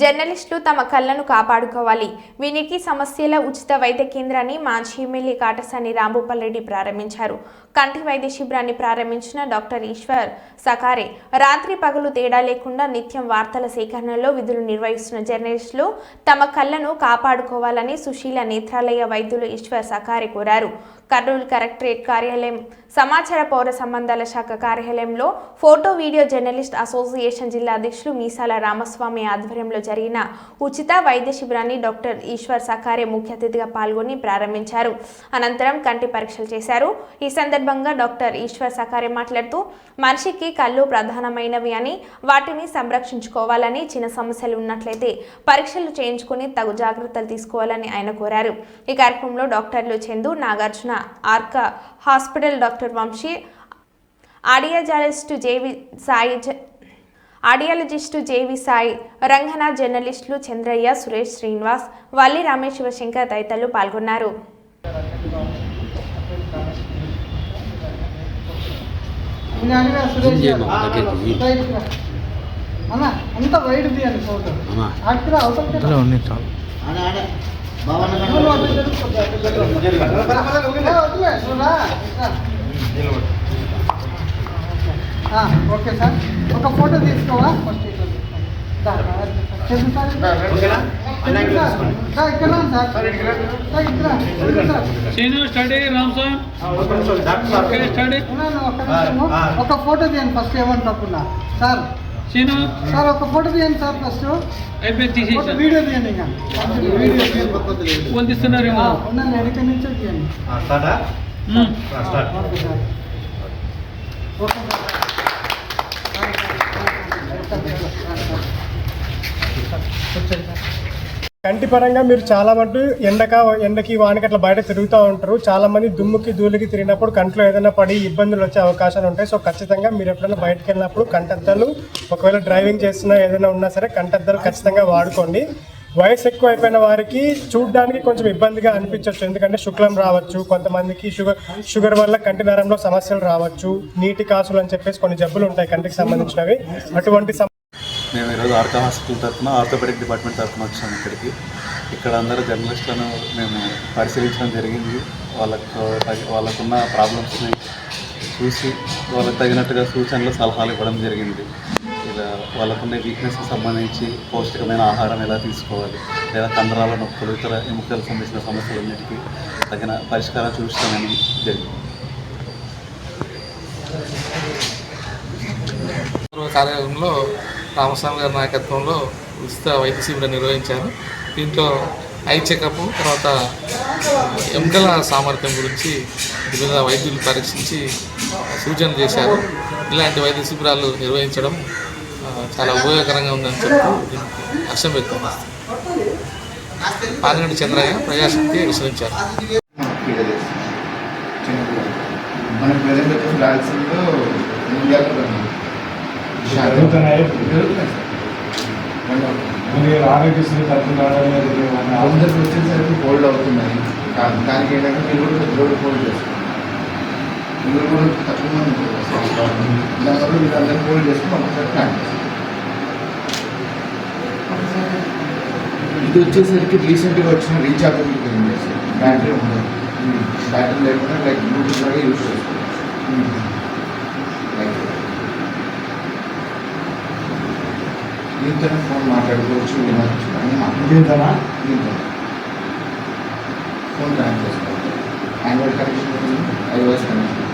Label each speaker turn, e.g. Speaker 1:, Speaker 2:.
Speaker 1: జర్నలిస్టులు తమ కళ్ళను కాపాడుకోవాలి. వీనికి సమస్యల ఉచిత వైద్య కేంద్రాన్ని మాజీ ఎమ్మెల్యే కాటసాని రాంభూపాల్ రెడ్డి ప్రారంభించారు. కంటి వైద్య శిబిరాన్ని ప్రారంభించిన డాక్టర్ ఈశ్వర్ సకారే రాత్రి పగలు తేడా లేకుండా నిత్యం వార్తల సేకరణలో విధులు నిర్వహిస్తున్న జర్నలిస్టులు తమ కళ్ళను కాపాడుకోవాలని సుశీల నేత్రాలయ వైద్యులు ఈశ్వర్ సకారే కోరారు. కర్నూలు కలెక్టరేట్ కార్యాలయం సమాచార పౌర సంబంధాల శాఖ కార్యాలయంలో ఫోటో వీడియో జర్నలిస్ట్ అసోసియేషన్ జిల్లా అధ్యక్షులు మీసాల రామస్వామి ఆధ్వర్యంలో జరిగిన ఉచిత వైద్య శిబిరాన్ని డాక్టర్ ఈశ్వర్ సకారే ముఖ్య అతిథిగా పాల్గొని ప్రారంభించారు. అనంతరం కంటి పరీక్షలు చేశారు. ఈ సందర్భంగా డాక్టర్ ఈశ్వర్ సకారే మాట్లాడుతూ మనిషికి కళ్ళు ప్రధానమైనవి అని వాటిని సంరక్షించుకోవాలని చిన్న సమస్యలు ఉన్నట్లయితే పరీక్షలు చేయించుకుని తగు జాగ్రత్తలు తీసుకోవాలని ఆయన కోరారు. ఈ కార్యక్రమంలో డాక్టర్లు Chandu Nagarjuna Arka hospital doctor Vamsi audiologist JV Sai audiologist JV Sai Ranganath జర్నలిస్టులు చంద్రయ్య సురేష్ శ్రీనివాస్ వల్లి రమేష్ శివశంకర్ తదితరులు పాల్గొన్నారు.
Speaker 2: అన్న అంత వైడ్ తీయండి ఫోటో?
Speaker 3: అమ్మా.
Speaker 2: Okay sir. ఒక ఫోటో తీసుకోవా ఫస్ట్ ఇక్కడ
Speaker 4: స్టడీ.
Speaker 2: ఒక ఫోటో తీయండి ఫస్ట్ ఏమని తప్పున్నా సార్
Speaker 4: సీను?
Speaker 2: సార్ ఒక ఫోటో తీయండి సార్ ఫస్ట్.
Speaker 4: అయిపోయి
Speaker 2: ఒక
Speaker 4: తీసేసాను
Speaker 2: వీడియో తీయండి ఇంకా. వీడియో తీయండి
Speaker 4: వందిస్తున్నారు
Speaker 2: ఆ, ఉన్నాను ఎక్కడి నుంచో తీయండి.
Speaker 4: ఉమ్.
Speaker 2: Okay sir. Okay sir.
Speaker 5: కంటి పరంగా మీరు చాలా మటు ఎండక ఎండకి వానకి అట్లా బయట తిరుగుతూ ఉంటారు. చాలా మంది దుమ్ముకి ధూళికి తిరిగినప్పుడు కంట్లో ఏదైనా పడి ఇబ్బందులు వచ్చే అవకాశాలు ఉంటాయి. సో ఖచ్చితంగా మీరు ఎప్పుడైనా బయటకు వెళ్ళినప్పుడు కంటద్దలు ఒకవేళ డ్రైవింగ్ చేస్తున్నా ఏదైనా ఉన్నా సరే కంటద్దలు ఖచ్చితంగా వాడుకోండి. వయసు ఎక్కువ అయిపోయిన వారికి చూడడానికి కొంచెం ఇబ్బందిగా అనిపించవచ్చు ఎందుకంటే శుక్లం రావచ్చు కొంతమందికి షుగర్ షుగర్ వల్ల కంటి నరంలో సమస్యలు రావచ్చు నీటి కాసులు అని చెప్పేసి కొన్ని జబ్బులు ఉంటాయి కంటికి సంబంధించినవి. అటువంటి
Speaker 6: మేము ఈరోజు ఆర్కా హాస్పిటల్ తరఫున ఆర్థోపెడిక్ డిపార్ట్మెంట్ తరఫున వచ్చాము ఇక్కడికి. ఇక్కడ అందరూ జర్నలిస్టులను మేము పరిశీలించడం జరిగింది. వాళ్ళకు వాళ్ళకున్న ప్రాబ్లమ్స్ని చూసి వాళ్ళకి తగినట్టుగా సూచనలు సలహాలు ఇవ్వడం జరిగింది. ఇలా వాళ్ళకున్న వీక్నెస్కి సంబంధించి పౌష్టికమైన ఆహారం ఎలా తీసుకోవాలి లేదా కండరాల నొప్పులు ఇతర ఎముకలకు సంబంధించిన సమస్యలన్నిటికీ తగిన పరిష్కారం చూస్తామని జరిగింది.
Speaker 7: కార్యాలయంలో రామస్వామి గారి నాయకత్వంలో ఉచిత వైద్య శిబిరం నిర్వహించారు. దీంట్లో ఐ చెకప్ తర్వాత ఎముకల సామర్థ్యం గురించి వివిధ వైద్యులు పరీక్షించి సూచనలు చేశారు. ఇలాంటి వైద్య శిబిరాలు నిర్వహించడం చాలా ఉపయోగకరంగా ఉందని చెప్తూ హర్షం వ్యక్తం చేస్తారు చంద్రయ్య ప్రజాశక్తి విశ్రమించారు
Speaker 8: మన ప్రజెంట్ వచ్చేసి రాయలసీమలో
Speaker 5: జరుగుతున్నాయి.
Speaker 8: జరుగుతున్నాయి సార్.
Speaker 5: మరి ఆరోగ్యశ్రీ తరఫున
Speaker 8: అందరికి వచ్చేసరికి హోల్డ్ అవుతున్నాయి దానికి ఏంటంటే మీరు కూడా రోడ్డు హోల్డ్ చేసుకోండి మీరు కూడా తక్కువ మంది ఉంటారు దానివల్ల మీరు అందరూ హోల్డ్ చేసుకుని ఒకసారి ప్లాన్ చేస్తారు ఇది వచ్చేసరికి రీసెంట్గా వచ్చిన రీఛార్జబుల్ ఫిల్మ్ సార్ బ్యాటరీ ఉండదు బ్యాటరీ లేకుండా లైక్ బ్లూటూత్ లాగా యూజ్ చేసుకోవచ్చు hmm. లైక్ దీంతో ఫోన్ మాట్లాడుకోవచ్చు వినవచ్చు అన్నీ మాట్లాడుకోవచ్చు దీంతో ఫోన్ కనెక్ట్ చేసుకోవాలి ఆండ్రాయిడ్ కనెక్షన్ ఉంది ఐఓఎస్ కనెక్షన్